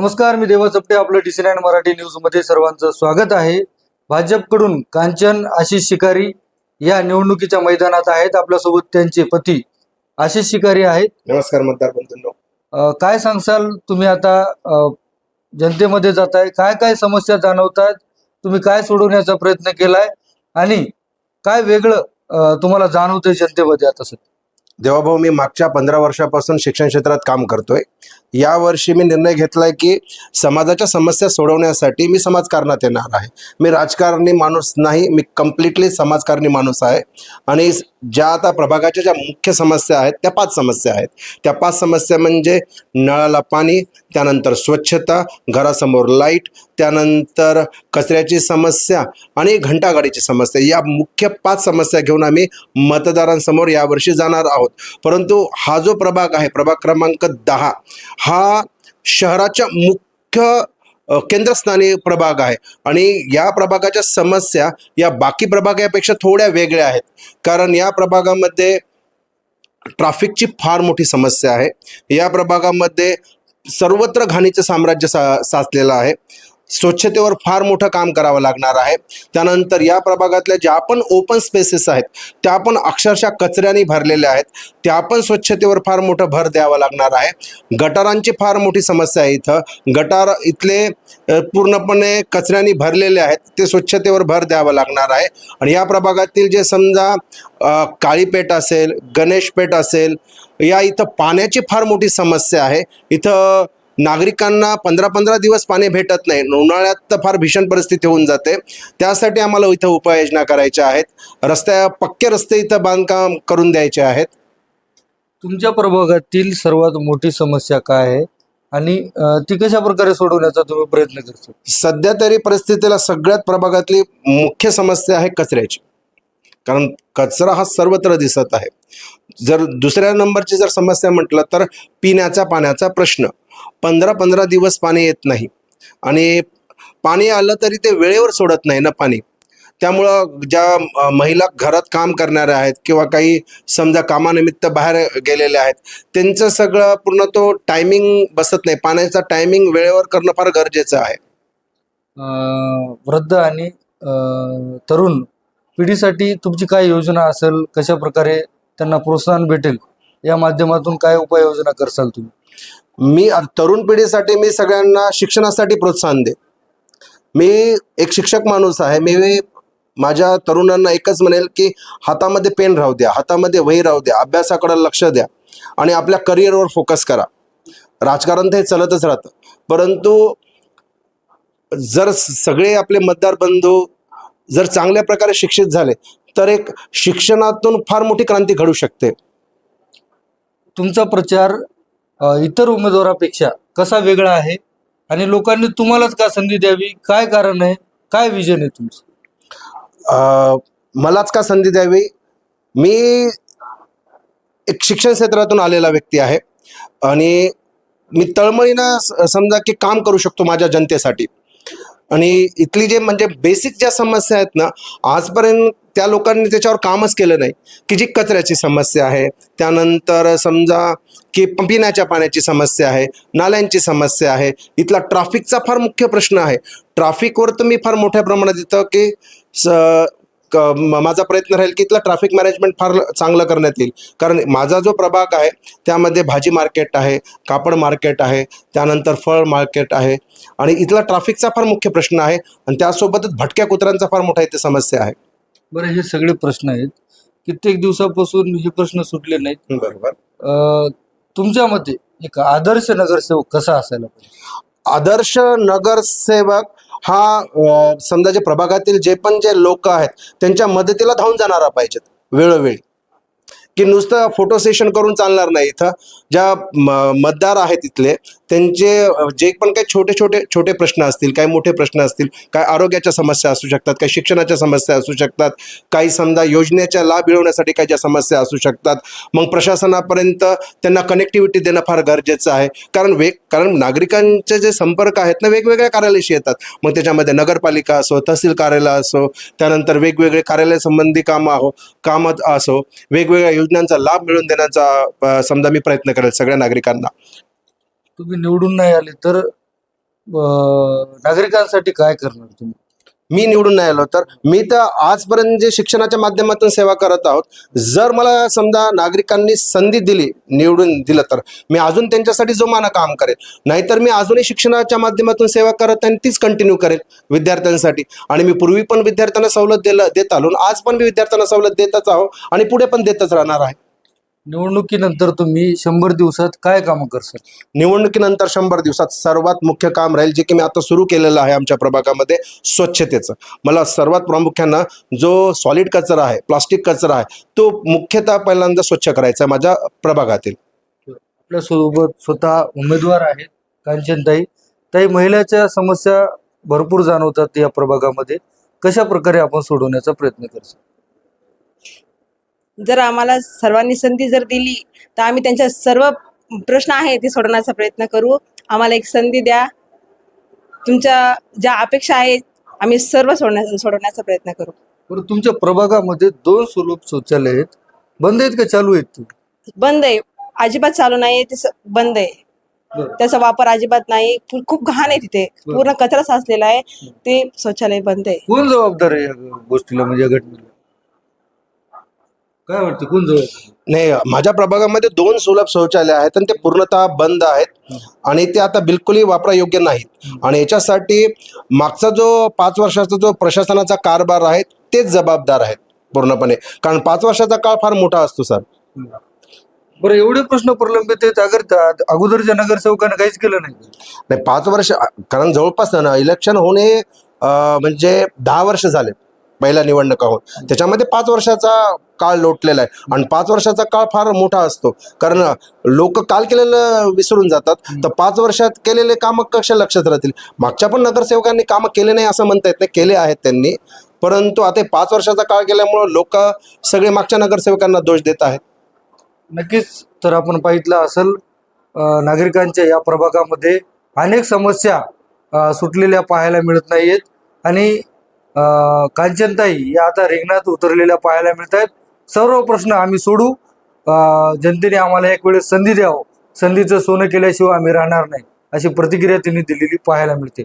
नमस्कार मी देवा चपटे आपलं डी नाईन मराठी न्यूजमध्ये सर्वांचं स्वागत आहे. भाजपकडून कांचन आशिष शिकारी या निवडणुकीच्या मैदानात आहेत. आपल्यासोबत त्यांचे पती आशिष शिकारी आहेत. नमस्कार मतदार बंधूंनो. अं, काय सांगसाल तुम्ही आता? अं, जनतेमध्ये जाताय. काय काय समस्या जाणवतात? तुम्ही काय सोडवण्याचा प्रयत्न केलाय? आणि काय वेगळं अं, तुम्हाला जाणवतंय जनतेमध्ये आता सध्या? देवाभाऊ मी मागच्या पंधरा वर्षापासून शिक्षण क्षेत्रात काम करतोय. या वर्षी मी निर्णय घेतलाय की समाजाच्या समस्या सोडवण्यासाठी मी समाजकारणात येणार आहे. मी राजकारणी माणूस नाही मी कम्प्लिटली समाजकारणी माणूस आहे. आणि ज्या आता प्रभागाच्या ज्या मुख्य समस्या आहेत त्या पाच समस्या आहेत. त्या पाच समस्या म्हणजे नळाला पाणी त्यानंतर स्वच्छता घरासमोर लाइट त्यानंतर कचऱ्याची समस्या आणि घंटागाडीची समस्या. या मुख्य पाच समस्या घेऊन आम्ही मतदारांसमोर यावर्षी जाणार आहोत. परंतु हा जो प्रभाग आहे प्रभाग क्रमांक दहा हा शहराच्या मुख्य केंद्रस्थानी प्रभाग आहे. आणि या प्रभागाच्या समस्या या बाकी प्रभागापेक्षा थोड्या वेगळ्या आहेत. कारण या प्रभागामध्ये ट्रॅफिकची फार मोठी समस्या आहे. या प्रभागामध्ये सर्वत्र घाणीचं साम्राज्य सा साचलेलं आहे. स्वच्छतेवर फार मोठं काम करावं लागणार आहे. त्यानंतर या प्रभागातल्या ज्या पण ओपन स्पेसेस आहेत त्या पण अक्षरशः कचऱ्याने भरलेल्या आहेत. त्या पण स्वच्छतेवर फार मोठं भर द्यावं लागणार आहे. गटारांची फार मोठी समस्या आहे इथं. गटार इथले पूर्णपणे कचऱ्याने भरलेले आहेत. ते स्वच्छतेवर भर द्यावं लागणार आहे. आणि या प्रभागातील जे समजा काळीपेठ असेल गणेशपेठ असेल या इथं पाण्याची फार मोठी समस्या आहे. इथं नागरिकांना पंधरा पंधरा दिवस पाणी भेटत नाही. उन्हाळ्यात तर फार भीषण परिस्थिती होऊन जाते. त्यासाठी आम्हाला इथं उपाययोजना करायच्या आहेत. रस्त्या पक्के रस्ते इथं बांधकाम करून द्यायचे आहेत. तुमच्या प्रभागातील सर्वात मोठी समस्या काय आहे? आणि ती कशा प्रकारे सोडवण्याचा तुम्ही प्रयत्न करता? सध्या तरी परिस्थितीला सगळ्यात प्रभागातली मुख्य समस्या आहे कचऱ्याची. कारण कचरा हा सर्वत्र दिसत आहे. जर दुसऱ्या नंबरची जर समस्या म्हटलं तर पिण्याच्या पाण्याचा प्रश्न. पंधरा पंधरा दिवस पाणी येत नाही. आणि पाणी आलं तरी ते वेळेवर सोडत नाही ना पाणी. त्यामुळं ज्या महिला घरात काम करणाऱ्या आहेत किंवा काही समजा कामानिमित्त बाहेर गेलेल्या आहेत त्यांचं सगळं पूर्ण तो टायमिंग बसत नाही. पाण्याचा टायमिंग वेळेवर करणं फार गरजेचं आहे. वृद्ध आणि तरुण पिढीसाठी तुमची काय योजना असेल? कशा प्रकारे त्यांना प्रोत्साहन भेटेल? या माध्यमातून काय उपाययोजना करसाल तुम्ही? मी तरुण पिढीसाठी मी सगळ्यांना शिक्षणासाठी प्रोत्साहन दे मी एक शिक्षक माणूस आहे. मी माझ्या तरुणांना एकच म्हणेल की हातामध्ये पेन राहू द्या हातामध्ये वही राहू द्या अभ्यासाकडे लक्ष द्या आणि आपल्या करिअरवर फोकस करा. राजकारण तर हे चलतच राहतं. परंतु जर सगळे आपले मतदार बंधू जर चांगल्या प्रकारे शिक्षित झाले तर एक शिक्षणातून फार मोठी क्रांती घडू शकते. तुमचा प्रचार इतर उमेदवारापेक्षा कसा वेगळा आहे? आणि लोकांनी तुम्हालाच का संधी द्यावी? काय कारण आहे? काय विजन आहे तुमचं? मलाच का संधी द्यावी? मी एक शिक्षण क्षेत्रातून आलेला व्यक्ती आहे. आणि मी तळमळीनं स- समजा की काम करू शकतो माझ्या जनतेसाठी. आणि इथली जे म्हणजे बेसिक ज्या समस्या आहेत ना आजपर्यंत त्या लोकांनी त्याच्यावर कामच केलं नाही. की जी कचऱ्याची समस्या आहे त्यानंतर समजा की पिण्याच्या पाण्याची समस्या आहे नाल्यांची समस्या आहे इथला ट्राफिकचा फार मुख्य प्रश्न आहे. ट्राफिकवर तर मी फार मोठ्या प्रमाणात इथं की स माझा प्रयत्न राहील की इथलं ट्रॅफिक मॅनेजमेंट फार चांगलं करण्यात येईल. कारण माझा जो प्रभाग आहे त्यामध्ये भाजी मार्केट आहे कापड मार्केट आहे त्यानंतर फळ मार्केट आहे. आणि इथला ट्रॅफिकचा फार मुख्य प्रश्न आहे आणि त्यासोबतच भटक्या कुत्र्यांचा फार मोठा इथे समस्या आहे. बरं हे सगळे प्रश्न आहेत. कित्येक दिवसापासून हे प्रश्न सुटले नाहीत. बरोबर. तुमच्या मते एक आदर्श नगरसेवक कसा असायला पाहिजे? आदर्श नगरसेवक हा समजा जे प्रभागातील जे पण जे लोक आहेत त्यांच्या मदतीला धावून जाणारा पाहिजेत वेळोवेळी. की नुसतं फोटो सेशन करून चालणार नाही इथं. ज्या म- मतदार आहेत इथले त्यांचे जे पण काही छोटे छोटे छोटे प्रश्न असतील काही मोठे प्रश्न असतील काय आरोग्याच्या समस्या असू शकतात काही शिक्षणाच्या समस्या असू शकतात काही समजा योजनेचा लाभ मिळवण्यासाठी काही ज्या समस्या असू शकतात मग प्रशासनापर्यंत त्यांना कनेक्टिव्हिटी देणं फार गरजेचं आहे. कारण वेग कारण नागरिकांचे जे संपर्क आहेत ना वेगवेगळ्या कार्यालयाशी येतात. मग त्याच्यामध्ये नगरपालिका असो तहसील कार्यालय असो त्यानंतर वेगवेगळे कार्यालयासंबंधी कामं आहो कामं असो वेगवेगळ्या योजनांचा लाभ मिळवून देण्याचा समजा मी प्रयत्न करेल सगळ्या नागरिकांना. तुम्ही निवडून नाही आले तर नागरिकांसाठी काय करणार तुम्ही? मी निवडून नाही आलो. तर मी तर आजपर्यंत जे शिक्षणाच्या माध्यमातून सेवा करत आहोत जर मला समजा नागरिकांनी संधी दिली निवडून दिलं तर मी अजून त्यांच्यासाठी जोमानं काम करेल नाहीतर मी अजूनही शिक्षणाच्या माध्यमातून सेवा करत आहे आणि तीच कंटिन्यू करेल विद्यार्थ्यांसाठी. आणि मी पूर्वी पण विद्यार्थ्यांना सवलत दिलं देत आलो. आणि आज पण मी विद्यार्थ्यांना सवलत देतच आहो आणि पुढे पण देतच राहणार आहे. निवडणुकीनंतर तुम्ही शंभर दिवसात काय कामं करसाल? निवडणुकीनंतर शंभर दिवसात सर्वात मुख्य काम राहील जे की मी आता सुरू केलेलं आहे आमच्या प्रभागामध्ये स्वच्छतेचं. मला सर्वात प्रामुख्यानं जो सॉलिड कचरा आहे प्लास्टिक कचरा आहे तो मुख्यतः पहिल्यांदा स्वच्छ करायचा आहे माझ्या प्रभागातील. आपल्यासोबत स्वतः उमेदवार आहेत कांचनताई ताई. महिलाच्या समस्या भरपूर जाणवतात या प्रभागामध्ये. कशा प्रकारे आपण सोडवण्याचा प्रयत्न करतो जर आम्हाला सर्वांनी संधी जर दिली तर आम्ही त्यांच्या सर्व प्रश्न आहे ते सोडवण्याचा प्रयत्न करू. आम्हाला एक संधी द्या. तुमच्या ज्या अपेक्षा आहेत आम्ही सर्व सोडण्या सोडवण्याचा प्रयत्न करू. बरं तुमच्या प्रभागामध्ये दोन सुलभ शौचालय आहेत. बंद आहेत का चालू आहेत ते? बंद आहे. अजिबात चालू नाही ते स- बंद आहे. बरं. त्याचा वापर अजिबात नाही. खूप घाण आहे तिथे. पूर्ण कचरा साचलेला आहे. ते शौचालय बंद आहे. कोण जबाबदार आहे या गोष्टीला म्हणजे या घटनेला? काय वाटतं कोण जबाबदार नाही माझ्या प्रभागामध्ये दोन सुलभ शौचालय आहेत आणि ते पूर्णतः बंद आहेत. आणि ते आता बिलकुलही वापरायोग्य नाहीत. आणि याच्यासाठी मागचा जो पाच वर्षाचा जो प्रशासनाचा कारभार आहे तेच जबाबदार आहेत पूर्णपणे. कारण पाच वर्षाचा काळ फार मोठा असतो सर. बरं एवढे प्रश्न प्रलंबित आहेत अगर त्या- अगोदरच्या नगरसेवकांनी काहीच केलं नाही. नाही पाच वर्ष कारण जवळपास ना इलेक्शन होणे अं, म्हणजे दहा वर्ष झाले पहिल्या निवडणुका होऊन. त्याच्यामध्ये पाच वर्षाचा काळ लोटलेला आहे. आणि पाच वर्षाचा काळ फार मोठा असतो. कारण लोक काल केलेलं विसरून जातात. तर पाच वर्षात केलेले कामं कशा लक्षात राहतील? मागच्या पण नगरसेवकांनी कामं केले नाही असं म्हणता येत नाही. केले आहेत त्यांनी. परंतु आता पाच वर्षाचा काळ गेल्यामुळं लोक सगळे मागच्या नगरसेवकांना दोष देत आहेत. नक्कीच तर आपण पाहितलं असेल नागरिकांच्या या प्रभागामध्ये अनेक समस्या सुटलेल्या पाहायला मिळत नाहीयेत. आणि अं, कांचनताई या आता रिंगणात उतरलेल्या पाहायला मिळत आहेत. सर्व प्रश्न आम्ही सोडू. अं, जनतेने आम्हाला एक वेळेस संधी द्यावं. संधीचं सोनं केल्याशिवाय आम्ही राहणार नाही अशी प्रतिक्रिया त्यांनी दिलेली पाहायला मिळते.